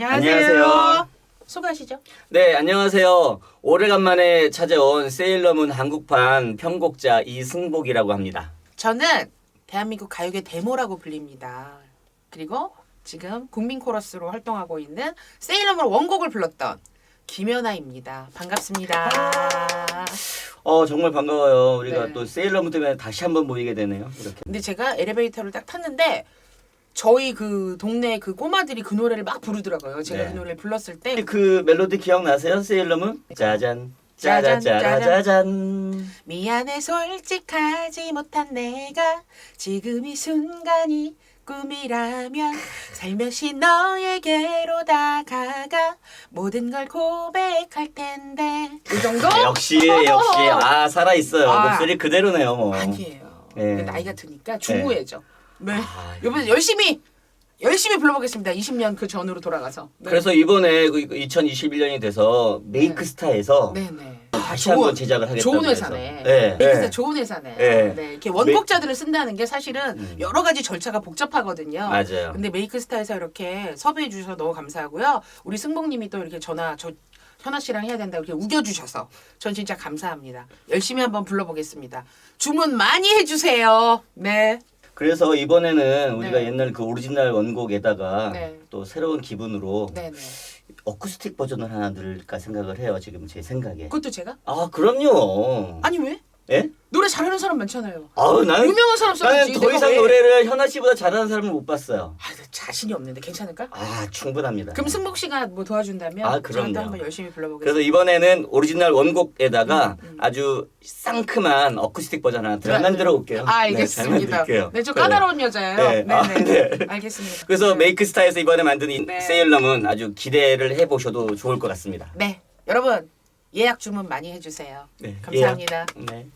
안녕하세요. 안녕하세요. 소개하시죠. 네, 안녕하세요. 오래간만에 찾아온 세일러문 한국판 편곡자 이승복이라고 합니다. 저는 대한민국 가요계 데모라고 불립니다. 그리고 지금 국민 코러스로 활동하고 있는 세일러문 원곡을 불렀던 김연아입니다. 반갑습니다. 어, 정말 반가워요. 우리가 네. 또 세일러문 때문에 다시 한번 모이게 되네요. 이렇게. 근데 제가 엘리베이터를 딱 탔는데 저희 그 동네 그 꼬마들이 그 노래를 막 부르더라고요. 제가 네. 그 노래를 불렀을 때 그 멜로디 기억나세요? 세일러문? 짜잔. 짜잔 짜잔, 짜잔 짜잔. 미안해 솔직하지 못한 내가 지금 이 순간이 꿈이라면 살며시 너에게로 다가가 모든 걸 고백할 텐데 이 정도? 역시 역시 아 살아 있어요. 아. 목소리 그대로네요, 뭐. 아니에요. 네. 근데 나이가 드니까 중후해져. 네. 아, 이번에 열심히 열심히 불러보겠습니다. 20년 그 전으로 돌아가서. 네. 그래서 이번에 그 2021년이 돼서 메이크 스타에서 네네. 다시 한번 제작을 하겠다고 좋은 해서. 회사네. 네. 네. 네. 좋은 회사네. 네. 네. 이렇게 원곡자들을 쓴다는 게 사실은 음. 여러 가지 절차가 복잡하거든요. 맞아요. 근데 메이크스타에서 이렇게 섭외해 주셔서 너무 감사하고요. 우리 승복님이 또 이렇게 전화 저 현아 씨랑 해야 된다고 이렇게 우겨주셔서 전 진짜 감사합니다. 열심히 한번 불러보겠습니다. 주문 많이 해주세요. 네. 그래서 이번에는 우리가 네. 옛날 그 오리지널 원곡에다가 네. 또 새로운 기분으로 네 네. 어쿠스틱 버전을 하나 넣을까 생각을 해요. 지금 제 생각에. 그것도 제가? 아 그럼요. 아니 왜? 예? 노래 잘하는 사람 많잖아요. 아우 나는 유명한 사람 써야지. 나는 더 내가 이상 왜- 노래를 현아 씨보다 잘하는 사람을 못 봤어요. 아, 나 자신이 없는데 괜찮을까? 아 충분합니다. 그럼 승복 씨가 뭐 도와준다면 아, 그럼요. 또 한번 열심히 불러보겠습니다. 그래서 이번에는 오리지널 원곡에다가 음, 음. 아주 상큼한 어쿠스틱 버전 하나 들- 네, 만들어 네. 올게요. 아, 네, 잘 알겠습니다. 만들게요. 네, 좀 네. 까다로운 여자예요. 네. 네, 아, 네. 네. 알겠습니다. 그래서 네. 메이크스타에서 이번에 만든 이 네. 세일러문 아주 기대를 해보셔도 좋을 것 같습니다. 네, 여러분 예약 주문 많이 해주세요. 네, 감사합니다. 예. 네.